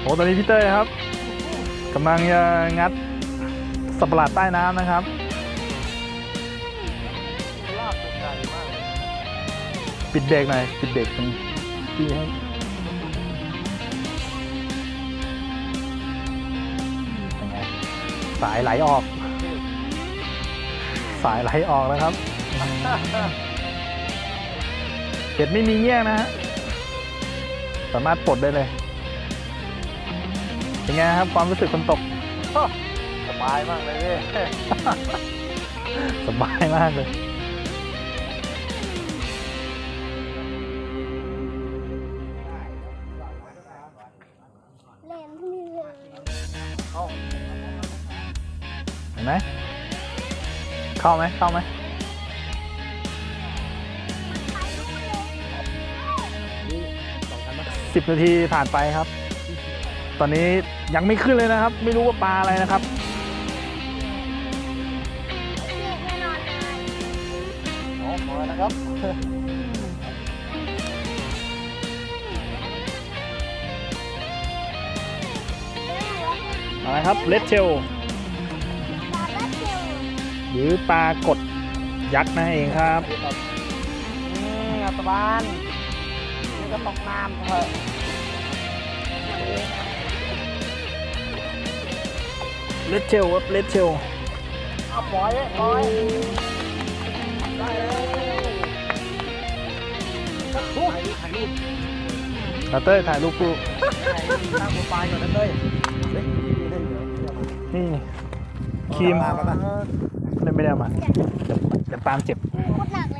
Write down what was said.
โอ้ตอนนี้พี่เต้ยครับกำลังจะงัดสับปะหลาดใต้น้ำนะครับลากเป็นไกมากปิดเบรกหน่อยปิดเบรกตรงที่ให้เป็นสายไหลออก สายไหลออกแล้วครับเห็ดไม่มีเงี้ยงนะฮะสามารถปลดได้เลย เป็นไงครับความรู้สึกคนตก สบายมากเลยเว้ยสบายมากเลยเล่นที่นี่เลยเอ้าเห็นไหมเข้าไหมเข้าไหมนี่สองคันนะสิบนาทีผ่านไปครับ ตอนนี้ยังไม่ขึ้นเลยนะครับ ไม่รู้ว่าปลาอะไรนะครับเรียกแน่นอนเลยอ๋อมานะครับอะไรครับเลดเชลปลาแป๊บเดียวหรือปลากดยักษ์นั่นเองครับอืมอัตบานนี่ก็ตกน้ำเถอะ เลดเชลครับเลดเชลเอาปล่อยปล่อยได้เลยถ่ายรูปถ่ายรูปตาเต้ยถ่ายรูปคู่ถ่ายรูปตั้งโปรไฟล์ก่อนนะเต้ยเฮ้ยนี่เล่นเดี๋ยวเดี๋ยวมานี่ครีมมามามาเล่นไม่ได้เอามาเดี๋ยวเดี๋ยวปาล์มเจ็บโคตรหนักเลย